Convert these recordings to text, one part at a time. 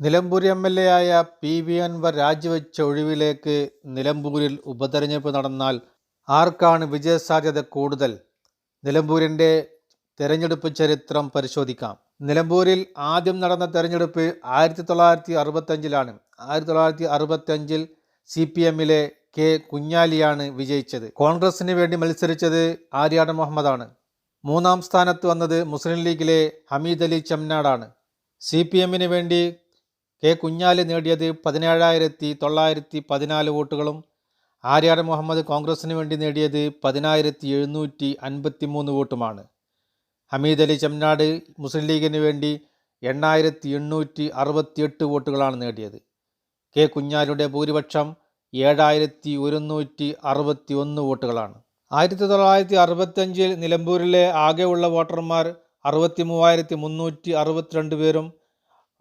Nilambur M L A ആയ P V Anvar രാജിവെച്ച ഒഴിവിലേക്ക് നിലമ്പൂരിൽ ഉപതെരഞ്ഞെടുപ്പ് നടന്നാൽ ആർക്കാണ് വിജയസാധ്യത കൂടുതൽ? നിലമ്പൂരിന്റെ തെരഞ്ഞെടുപ്പ് ചരിത്രം പരിശോധിക്കാം. നിലമ്പൂരിൽ ആദ്യം നടന്ന തെരഞ്ഞെടുപ്പ് ആയിരത്തി തൊള്ളായിരത്തി അറുപത്തഞ്ചിലാണ് ആയിരത്തി തൊള്ളായിരത്തി അറുപത്തഞ്ചിൽ സി പി എമ്മിലെ കെ കുഞ്ഞാലിയാണ് വിജയിച്ചത്. കോൺഗ്രസിന് വേണ്ടി മത്സരിച്ചത് ആര്യാട് മുഹമ്മദാണ്. മൂന്നാം സ്ഥാനത്ത് വന്നത് മുസ്ലിം ലീഗിലെ ഹമീദ് അലി ചെമ്നാടാണ് സി പി എമ്മിന് വേണ്ടി കെ കുഞ്ഞാലി നേടിയത് പതിനേഴായിരത്തി തൊള്ളായിരത്തി പതിനാല് വോട്ടുകളും ആര്യാട് മുഹമ്മദ് കോൺഗ്രസിന് വേണ്ടി നേടിയത് പതിനായിരത്തി എഴുന്നൂറ്റി അൻപത്തി മൂന്ന് വോട്ടുമാണ്. ഹമീദ് അലി ചെമ്നാട് മുസ്ലിം ലീഗിന് വേണ്ടി എണ്ണായിരത്തി എണ്ണൂറ്റി അറുപത്തിയെട്ട് വോട്ടുകളാണ് നേടിയത്. കെ കുഞ്ഞാലിയുടെ ഭൂരിപക്ഷം ഏഴായിരത്തി ഒരുന്നൂറ്റി അറുപത്തി ഒന്ന് വോട്ടുകളാണ്. ആയിരത്തി തൊള്ളായിരത്തി അറുപത്തഞ്ചിൽ നിലമ്പൂരിലെ ആകെയുള്ള വോട്ടർമാർ അറുപത്തി മൂവായിരത്തി മുന്നൂറ്റി അറുപത്തിരണ്ട് പേരും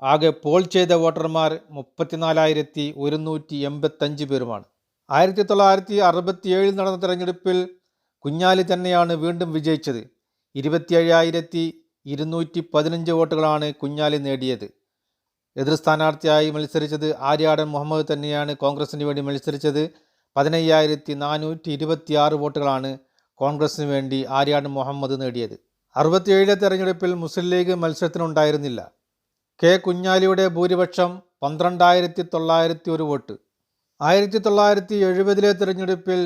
ആകെ പോൾ ചെയ്ത വോട്ടർമാർ മുപ്പത്തിനാലായിരത്തി ഒരുന്നൂറ്റി എൺപത്തഞ്ച് പേരുമാണ്. ആയിരത്തി തൊള്ളായിരത്തി അറുപത്തിയേഴിൽ നടന്ന തെരഞ്ഞെടുപ്പിൽ കുഞ്ഞാലി തന്നെയാണ് വീണ്ടും വിജയിച്ചത്. ഇരുപത്തിയേഴായിരത്തി ഇരുന്നൂറ്റി പതിനഞ്ച് വോട്ടുകളാണ് കുഞ്ഞാലി നേടിയത്. എതിർ സ്ഥാനാർത്ഥിയായി മത്സരിച്ചത് ആര്യാടൻ മുഹമ്മദ് തന്നെയാണ് കോൺഗ്രസിന് വേണ്ടി മത്സരിച്ചത്. പതിനയ്യായിരത്തി നാനൂറ്റി ഇരുപത്തിയാറ് വോട്ടുകളാണ് കോൺഗ്രസിന് വേണ്ടി ആര്യാടൻ മുഹമ്മദ് നേടിയത്. അറുപത്തിയേഴിലെ തെരഞ്ഞെടുപ്പിൽ മുസ്ലിം ലീഗ് മത്സരത്തിനുണ്ടായിരുന്നില്ല. കെ കുഞ്ഞാലിയുടെ ഭൂരിപക്ഷം പന്ത്രണ്ടായിരത്തി തൊള്ളായിരത്തി ഒരു വോട്ട്. ആയിരത്തി തൊള്ളായിരത്തി എഴുപതിലെ തിരഞ്ഞെടുപ്പിൽ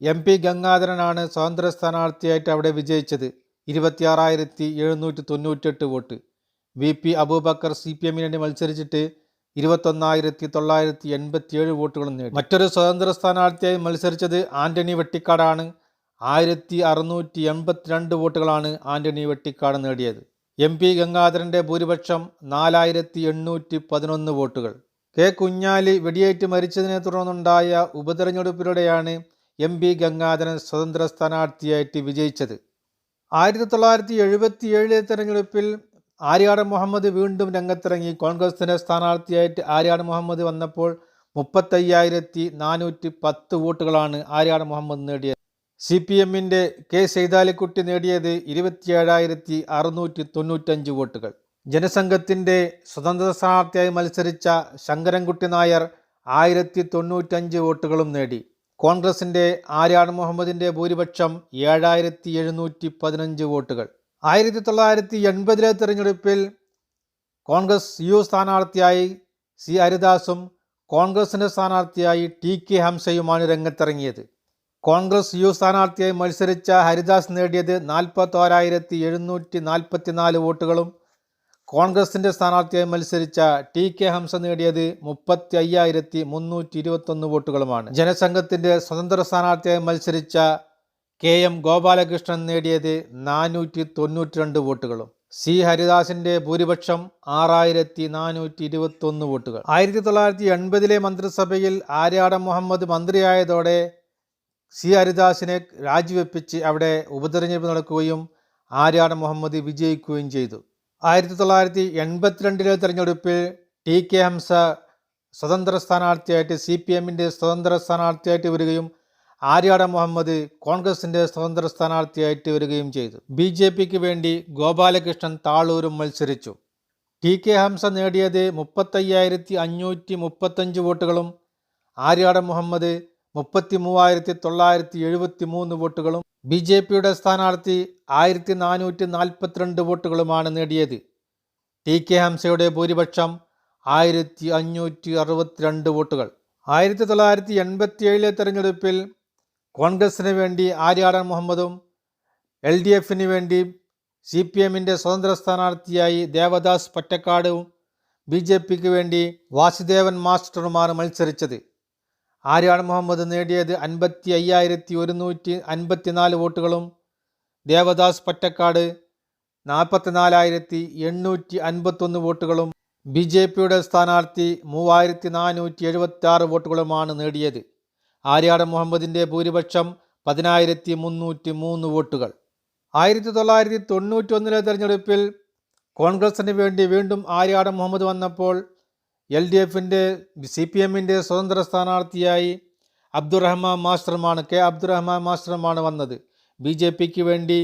എം പി ഗംഗാധരനാണ് സ്വതന്ത്ര സ്ഥാനാർത്ഥിയായിട്ട് അവിടെ വിജയിച്ചത്. ഇരുപത്തിയാറായിരത്തി എഴുന്നൂറ്റി തൊണ്ണൂറ്റെട്ട് vote. V P Abubacker C P എമ്മിന് വേണ്ടി മത്സരിച്ചിട്ട് ഇരുപത്തൊന്നായിരത്തി തൊള്ളായിരത്തി എൺപത്തിയേഴ് വോട്ടുകളും നേടി. മറ്റൊരു സ്വതന്ത്ര സ്ഥാനാർത്ഥിയായി മത്സരിച്ചത് ആന്റണി വെട്ടിക്കാടാണ്. ആയിരത്തി അറുന്നൂറ്റി എൺപത്തിരണ്ട് വോട്ടുകളാണ് ആന്റണി വെട്ടിക്കാട് നേടിയത്. എം പി ഗംഗാധരന്റെ ഭൂരിപക്ഷം നാലായിരത്തി എണ്ണൂറ്റി പതിനൊന്ന് വോട്ടുകൾ. കെ കുഞ്ഞാലി വെടിയേറ്റ് മരിച്ചതിനെ തുടർന്നുണ്ടായ ഉപതെരഞ്ഞെടുപ്പിലൂടെയാണ് എം പി ഗംഗാധരൻ സ്വതന്ത്ര സ്ഥാനാർത്ഥിയായിട്ട് വിജയിച്ചത്. ആയിരത്തി തൊള്ളായിരത്തി എഴുപത്തി ഏഴിലെ തെരഞ്ഞെടുപ്പിൽ ആര്യാടൻ മുഹമ്മദ് വീണ്ടും രംഗത്തിറങ്ങി. കോൺഗ്രസിന്റെ സ്ഥാനാർത്ഥിയായിട്ട് ആര്യാടൻ മുഹമ്മദ് വന്നപ്പോൾ മുപ്പത്തയ്യായിരത്തി നാനൂറ്റി പത്ത് വോട്ടുകളാണ് ആര്യാടൻ മുഹമ്മദ് നേടിയത്. സി പി എമ്മിന്റെ കെ സൈതാലിക്കുട്ടി നേടിയത് ഇരുപത്തിയേഴായിരത്തി അറുന്നൂറ്റി തൊണ്ണൂറ്റഞ്ച് വോട്ടുകൾ. ജനസംഘത്തിന്റെ സ്വതന്ത്ര സ്ഥാനാർത്ഥിയായി മത്സരിച്ച ശങ്കരൻകുട്ടി നായർ ആയിരത്തി തൊണ്ണൂറ്റഞ്ച് വോട്ടുകളും നേടി. കോൺഗ്രസിന്റെ ആര്യാട് മുഹമ്മദിന്റെ ഭൂരിപക്ഷം ഏഴായിരത്തി എഴുന്നൂറ്റി പതിനഞ്ച് വോട്ടുകൾ. ആയിരത്തി തൊള്ളായിരത്തി എൺപതിലെ തെരഞ്ഞെടുപ്പിൽ കോൺഗ്രസ് യു സ്ഥാനാർത്ഥിയായി സി ഹരിദാസും കോൺഗ്രസിന്റെ സ്ഥാനാർത്ഥിയായി ടി കെ ഹംസയുമാണ് രംഗത്തിറങ്ങിയത്. കോൺഗ്രസ് യു സ്ഥാനാർത്ഥിയായി മത്സരിച്ച ഹരിദാസ് നേടിയത് നാൽപ്പത്തോരായിരത്തി എഴുന്നൂറ്റി നാൽപ്പത്തി നാല് വോട്ടുകളും കോൺഗ്രസിന്റെ സ്ഥാനാർത്ഥിയായി മത്സരിച്ച ടി കെ ഹംസ നേടിയത് മുപ്പത്തി അയ്യായിരത്തി മുന്നൂറ്റി ഇരുപത്തൊന്ന് വോട്ടുകളുമാണ്. ജനസംഘത്തിന്റെ സ്വതന്ത്ര സ്ഥാനാർത്ഥിയായി മത്സരിച്ച കെ എം ഗോപാലകൃഷ്ണൻ നേടിയത് നാനൂറ്റി തൊണ്ണൂറ്റി രണ്ട് വോട്ടുകളും. സി ഹരിദാസിന്റെ ഭൂരിപക്ഷം ആറായിരത്തി നാനൂറ്റി ഇരുപത്തൊന്ന് വോട്ടുകൾ. ആയിരത്തി തൊള്ളായിരത്തി എൺപതിലെ മന്ത്രിസഭയിൽ ആര്യാടൻ മുഹമ്മദ് മന്ത്രിയായതോടെ സി ഹരിദാസിനെ രാജിവെപ്പിച്ച് അവിടെ ഉപതെരഞ്ഞെടുപ്പ് നടക്കുകയും ആര്യാട് മുഹമ്മദ് വിജയിക്കുകയും ചെയ്തു. ആയിരത്തി തൊള്ളായിരത്തി എൺപത്തിരണ്ടിലെ തെരഞ്ഞെടുപ്പിൽ ടി കെ ഹംസ സ്വതന്ത്ര സ്ഥാനാർത്ഥിയായിട്ട് സി പി എമ്മിന്റെ സ്വതന്ത്ര സ്ഥാനാർത്ഥിയായിട്ട് വരികയും ആര്യാട മുഹമ്മദ് കോൺഗ്രസിന്റെ സ്വതന്ത്ര സ്ഥാനാർത്ഥിയായിട്ട് വരികയും ചെയ്തു. ബി ജെ പിക്ക് വേണ്ടി ഗോപാലകൃഷ്ണൻ താളൂരും മത്സരിച്ചു. ടി കെ ഹംസ നേടിയത് മുപ്പത്തയ്യായിരത്തി അഞ്ഞൂറ്റി മുപ്പത്തഞ്ച് വോട്ടുകളും ആര്യാട മുഹമ്മദ് മുപ്പത്തി മൂവായിരത്തി തൊള്ളായിരത്തി എഴുപത്തി മൂന്ന് വോട്ടുകളും ബി ജെ പിയുടെ സ്ഥാനാർത്ഥി ആയിരത്തി നാനൂറ്റി നാൽപ്പത്തിരണ്ട് വോട്ടുകളുമാണ് നേടിയത്. ടി കെ ഹംസയുടെ ഭൂരിപക്ഷം ആയിരത്തി അഞ്ഞൂറ്റി അറുപത്തിരണ്ട് വോട്ടുകൾ. ആയിരത്തി തൊള്ളായിരത്തി എൺപത്തി ഏഴിലെ തെരഞ്ഞെടുപ്പിൽ കോൺഗ്രസിന് വേണ്ടി ആര്യാടൻ മുഹമ്മദും എൽ ഡി എഫിന് വേണ്ടി സി പി എമ്മിന്റെ സ്വതന്ത്ര സ്ഥാനാർത്ഥിയായി ദേവദാസ് പറ്റക്കാടും ബി ജെ പിക്ക് വേണ്ടി വാസുദേവൻ മാസ്റ്ററുമാണ് മത്സരിച്ചത്. ആര്യാടൻ മുഹമ്മദ് നേടിയത്? അൻപത്തി അയ്യായിരത്തി ഒരുന്നൂറ്റി അൻപത്തിനാല് വോട്ടുകളും ദേവദാസ് പറ്റക്കാട് നാൽപ്പത്തിനാലായിരത്തി എണ്ണൂറ്റി അൻപത്തൊന്ന് വോട്ടുകളും ബി ജെ പിയുടെ സ്ഥാനാർത്ഥി മൂവായിരത്തി നാനൂറ്റി എഴുപത്തി വോട്ടുകളുമാണ് നേടിയത്. ആര്യാട് മുഹമ്മദിന്റെ ഭൂരിപക്ഷം? പതിനായിരത്തി മുന്നൂറ്റി മൂന്ന് വോട്ടുകൾ. ആയിരത്തി തൊള്ളായിരത്തി തൊണ്ണൂറ്റി ഒന്നിലെ തെരഞ്ഞെടുപ്പിൽ കോൺഗ്രസിന് വേണ്ടി വീണ്ടും ആര്യാട് മുഹമ്മദ് വന്നപ്പോൾ എൽ ഡി എഫിന്റെ സി പി എമ്മിന്റെ സ്വതന്ത്ര സ്ഥാനാർത്ഥിയായി അബ്ദുറഹ്മാൻ മാസ്റ്ററുമാണ് കെ അബ്ദുറഹ്മാൻ മാസ്റ്ററുമാണ് വന്നത്. ബി ജെ പിക്ക് വേണ്ടി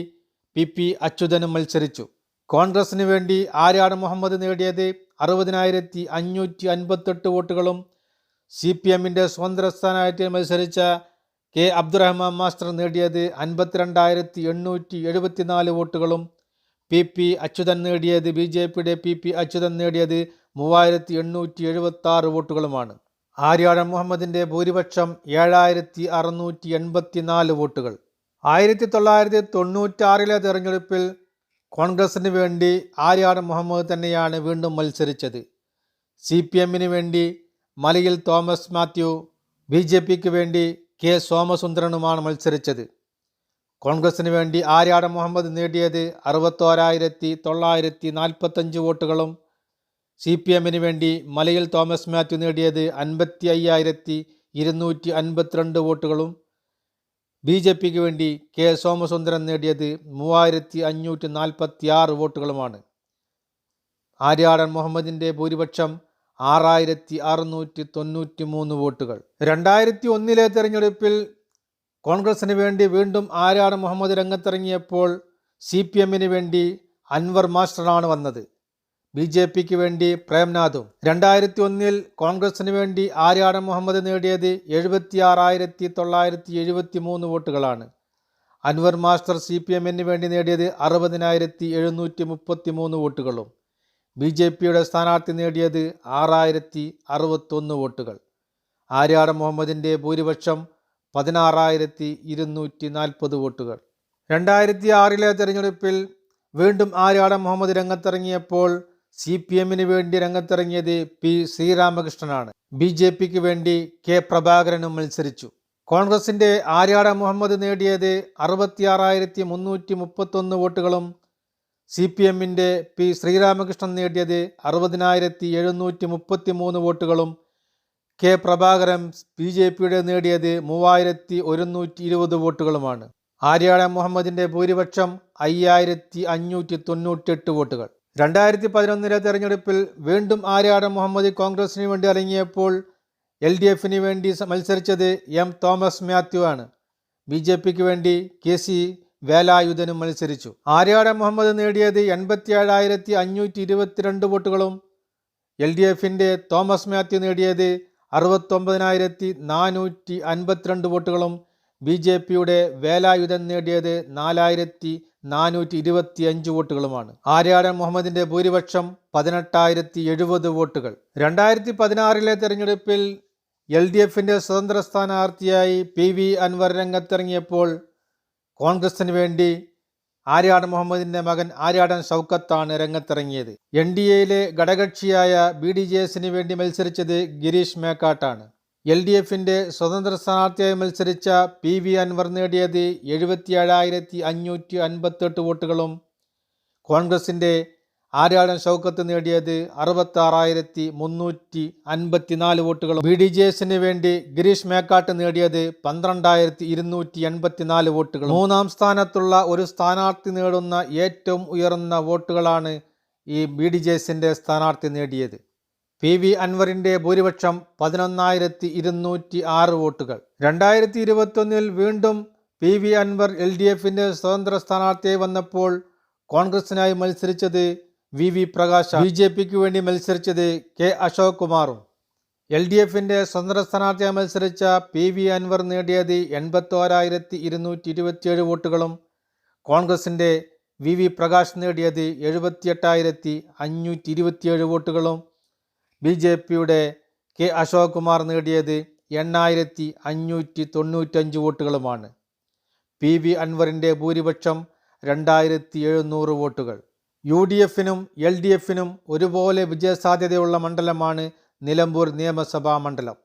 പി പി അച്യുതനും മത്സരിച്ചു. കോൺഗ്രസിന് വേണ്ടി ആര്യാട് മുഹമ്മദ് നേടിയത് അറുപതിനായിരത്തി അഞ്ഞൂറ്റി അൻപത്തെട്ട് വോട്ടുകളും സി പി എമ്മിന്റെ സ്വതന്ത്ര സ്ഥാനാർത്ഥി മത്സരിച്ച കെ അബ്ദുറഹ്മാൻ മാസ്റ്റർ നേടിയത് അൻപത്തിരണ്ടായിരത്തി എണ്ണൂറ്റി എഴുപത്തിനാല് വോട്ടുകളും പി പി അച്യുതൻ നേടിയത് ബി ജെ പിയുടെ പി പി അച്യുതൻ നേടിയത് മൂവായിരത്തി എണ്ണൂറ്റി എഴുപത്തി ആറ് വോട്ടുകളുമാണ്. ആര്യാഴം മുഹമ്മദിന്റെ ഭൂരിപക്ഷം ഏഴായിരത്തി അറുന്നൂറ്റി എൺപത്തി നാല് വോട്ടുകൾ. ആയിരത്തി തൊള്ളായിരത്തി തൊണ്ണൂറ്റാറിലെ തെരഞ്ഞെടുപ്പിൽ കോൺഗ്രസിന് വേണ്ടി ആര്യാടൻ മുഹമ്മദ് തന്നെയാണ് വീണ്ടും മത്സരിച്ചത്. സി പി എമ്മിന് വേണ്ടി മലയിൽ തോമസ് മാത്യു ബി ജെ പിക്ക് വേണ്ടി കെ സോമസുന്ദരനുമാണ് മത്സരിച്ചത്. കോൺഗ്രസിന് വേണ്ടി ആര്യാട മുഹമ്മദ് നേടിയത് അറുപത്തോരായിരത്തി തൊള്ളായിരത്തി നാൽപ്പത്തഞ്ച് വോട്ടുകളും സി പി എമ്മിന് വേണ്ടി മലയിൽ തോമസ് മാത്യു നേടിയത് അൻപത്തി അയ്യായിരത്തി ഇരുന്നൂറ്റി അൻപത്തിരണ്ട് വോട്ടുകളും ബി ജെ പിക്ക് വേണ്ടി കെ സോമസുന്ദരൻ നേടിയത് മൂവായിരത്തി അഞ്ഞൂറ്റി നാൽപ്പത്തി ആറ് വോട്ടുകളുമാണ്. ആര്യാടൻ മുഹമ്മദിന്റെ ഭൂരിപക്ഷം ആറായിരത്തി അറുന്നൂറ്റി തൊണ്ണൂറ്റി മൂന്ന് വോട്ടുകൾ. രണ്ടായിരത്തി ഒന്നിലെ തെരഞ്ഞെടുപ്പിൽ കോൺഗ്രസിന് വേണ്ടി വീണ്ടും ആരാണ് മുഹമ്മദ് രംഗത്തിറങ്ങിയപ്പോൾ സി പി എമ്മിന് വേണ്ടി അൻവർ മാസ്റ്ററാണ് വന്നത്. ബി ജെ പിക്ക് വേണ്ടി പ്രേംനാഥും രണ്ടായിരത്തി ഒന്നിൽ കോൺഗ്രസിന് വേണ്ടി ആര്യാടൻ മുഹമ്മദ് നേടിയത്? എഴുപത്തി ആറായിരത്തി തൊള്ളായിരത്തി എഴുപത്തി മൂന്ന് വോട്ടുകളാണ്. അൻവർ മാസ്റ്റർ സി പി എമ്മിന് വേണ്ടി നേടിയത് അറുപതിനായിരത്തി എഴുന്നൂറ്റി മുപ്പത്തി മൂന്ന് വോട്ടുകളും. ബി ജെ പിയുടെ സ്ഥാനാർത്ഥി നേടിയത് ആറായിരത്തി അറുപത്തൊന്ന് വോട്ടുകൾ. ആര്യാടൻ മുഹമ്മദിന്റെ ഭൂരിപക്ഷം പതിനാറായിരത്തി ഇരുന്നൂറ്റി നാൽപ്പത് വോട്ടുകൾ. രണ്ടായിരത്തി ആറിലെ തെരഞ്ഞെടുപ്പിൽ വീണ്ടും ആര്യാടൻ മുഹമ്മദ് രംഗത്തിറങ്ങിയപ്പോൾ സി പി എമ്മിന് വേണ്ടി രംഗത്തിറങ്ങിയത് പി ശ്രീരാമകൃഷ്ണനാണ്. ബി ജെ പിക്ക് വേണ്ടി കെ പ്രഭാകരനും മത്സരിച്ചു. കോൺഗ്രസിന്റെ ആര്യാട മുഹമ്മദ് നേടിയത് അറുപത്തിയാറായിരത്തി മുന്നൂറ്റി മുപ്പത്തൊന്ന് വോട്ടുകളും സി പി എമ്മിന്റെ പി ശ്രീരാമകൃഷ്ണൻ നേടിയത് അറുപതിനായിരത്തി എഴുന്നൂറ്റി മുപ്പത്തി മൂന്ന് വോട്ടുകളും കെ പ്രഭാകരൻ ബി ജെ പിയുടെ നേടിയത് മൂവായിരത്തി ഒരുന്നൂറ്റി ഇരുപത് വോട്ടുകളുമാണ്. ആര്യാടൻ മുഹമ്മദിന്റെ ഭൂരിപക്ഷം അയ്യായിരത്തി അഞ്ഞൂറ്റി തൊണ്ണൂറ്റെട്ട് വോട്ടുകൾ. രണ്ടായിരത്തി പതിനൊന്നിലെ തെരഞ്ഞെടുപ്പിൽ വീണ്ടും ആര്യാടൻ മുഹമ്മദ് കോൺഗ്രസിന് വേണ്ടി ഇറങ്ങിയപ്പോൾ എൽ ഡി എഫിന് വേണ്ടി മത്സരിച്ചത് എം തോമസ് മാത്യു ആണ്. ബി ജെ പിക്ക് വേണ്ടി കെ സി വേലായുധനും മത്സരിച്ചു. ആര്യാടൻ മുഹമ്മദ് നേടിയത് എൺപത്തി ഏഴായിരത്തി അഞ്ഞൂറ്റി ഇരുപത്തിരണ്ട് വോട്ടുകളും എൽ ഡി എഫിന്റെ തോമസ് മാത്യു നേടിയത് അറുപത്തൊമ്പതിനായിരത്തി നാനൂറ്റി അൻപത്തിരണ്ട് വോട്ടുകളും ബി ജെ പിയുടെ വേലായുധൻ നേടിയത് നാലായിരത്തി നാനൂറ്റി ഇരുപത്തി അഞ്ച് വോട്ടുകളുമാണ്. ആര്യാടൻ മുഹമ്മദിന്റെ ഭൂരിപക്ഷം പതിനെട്ടായിരത്തി എഴുപത് വോട്ടുകൾ. രണ്ടായിരത്തി പതിനാറിലെ തെരഞ്ഞെടുപ്പിൽ എൽ ഡി എഫിന്റെ സ്വതന്ത്ര സ്ഥാനാർത്ഥിയായി പി വി അൻവർ രംഗത്തിറങ്ങിയപ്പോൾ കോൺഗ്രസിന് വേണ്ടി ആര്യാടൻ മുഹമ്മദിന്റെ മകൻ ആര്യാടൻ ഷൗക്കത്താണ് രംഗത്തിറങ്ങിയത്. എൻ ഡി എയിലെ ഘടകക്ഷിയായ ബി ഡി ജെ എസിന് വേണ്ടി മത്സരിച്ചത് ഗിരീഷ് മേക്കാട്ടാണ്. എൽ ഡി എഫിന്റെ സ്വതന്ത്ര സ്ഥാനാർത്ഥിയായി മത്സരിച്ച പി വി അൻവർ നേടിയത് എഴുപത്തിയേഴായിരത്തി അഞ്ഞൂറ്റി അൻപത്തെട്ട് വോട്ടുകളും കോൺഗ്രസിന്റെ ആര്യാടൻ ഷൗക്കത്ത് നേടിയത് അറുപത്താറായിരത്തി മുന്നൂറ്റി അൻപത്തിനാല് വോട്ടുകളും. B D. ജെ എസിന് വേണ്ടി ഗിരീഷ് മേക്കാട്ട് നേടിയത് പന്ത്രണ്ടായിരത്തി ഇരുന്നൂറ്റി എൺപത്തിനാല് വോട്ടുകൾ മൂന്നാം സ്ഥാനത്തുള്ള ഒരു സ്ഥാനാർത്ഥി നേടുന്ന ഏറ്റവും ഉയർന്ന വോട്ടുകളാണ് ഈ ബി ഡി. ജെ എസിന്റെ സ്ഥാനാർത്ഥി നേടിയത്. പി. വി. അൻവറിന്റെ ഭൂരിപക്ഷം പതിനൊന്നായിരത്തി ഇരുന്നൂറ്റി ആറ് വോട്ടുകൾ. രണ്ടായിരത്തി ഇരുപത്തൊന്നിൽ വീണ്ടും P. V. Anvar L. D. എഫിന്റെ സ്വതന്ത്ര സ്ഥാനാർത്ഥിയായി വന്നപ്പോൾ കോൺഗ്രസിനായി മത്സരിച്ചത് V V Prakash B J പിക്ക് വേണ്ടി മത്സരിച്ചത് കെ അശോക് കുമാറും. എൽ ഡി എഫിന്റെ സ്വതന്ത്ര സ്ഥാനാർത്ഥിയായി മത്സരിച്ച പി വി അൻവർ നേടിയത് എൺപത്തോരായിരത്തി ഇരുന്നൂറ്റി ഇരുപത്തിയേഴ് വോട്ടുകളും കോൺഗ്രസിന്റെ വി വി പ്രകാശ് നേടിയത് എഴുപത്തിയെട്ടായിരത്തി അഞ്ഞൂറ്റി ഇരുപത്തിയേഴ് വോട്ടുകളും ബി ജെ പിയുടെ കെ അശോക് കുമാർ നേടിയത് എണ്ണായിരത്തി അഞ്ഞൂറ്റി തൊണ്ണൂറ്റഞ്ച് വോട്ടുകളുമാണ്. പി വി അൻവറിന്റെ ഭൂരിപക്ഷം രണ്ടായിരത്തി എഴുന്നൂറ് വോട്ടുകൾ. യു ഡി എഫിനും എൽ ഡി എഫിനും ഒരുപോലെ വിജയസാധ്യതയുള്ള മണ്ഡലമാണ് നിലമ്പൂർ നിയമസഭാ മണ്ഡലം.